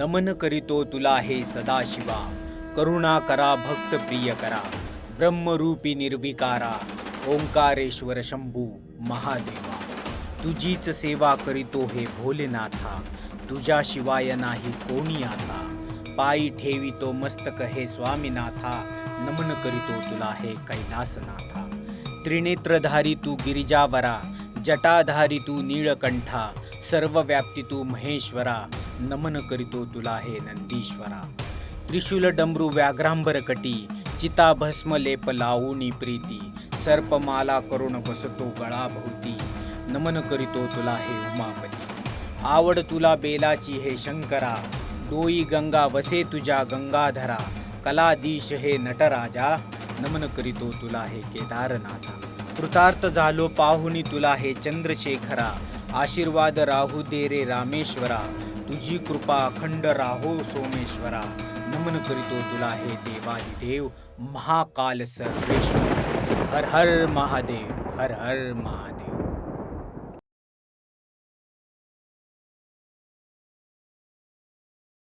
नमन करीतो तुला हे सदाशिवा. करुणा करा भक्त प्रिय करा. ब्रह्मरूपी निर्विकारा. ओंकारेश्वर शंभू महादेवा. तुझीच सेवा करीतो हे भोलेनाथा. तुझ्याशिवाय नाही कोणी आता. पायी ठेवितो मस्तक हे स्वामीनाथा. नमन करीतो तुला हे कैलासनाथा. त्रिनेत्रधारी तू गिरिजावरा. जटाधारी तू नीळकंठा. सर्व व्याप्ती तू महेश्वरा. नमन करीतो तुला हे नंदीश्वरा. त्रिशूल डमरू व्याघ्रांबर कटी चिता भस्म लेप लावूनी प्रीती सर्पमाला करुण बसतो गळाभोवती. नमन करीतो तुला हे उमापती. आवड तुला बेलाची हे शंकरा डोई गंगा वसे तुझ्या गंगाधरा कलाधीश हे नटराजा. नमन करीतो तुला हे केदारनाथा. कृतार्थ झालो पाहुनी तुला हे चंद्रशेखरा. आशीर्वाद राहू दे रे रामेश्वरा. तुझी कृपा अखंड राहो सोमेश्वरा. नमन करीतो तुला हे देवादिदेव महाकाल सर्वेश्वर. हर हर महादेव हर हर महादेव.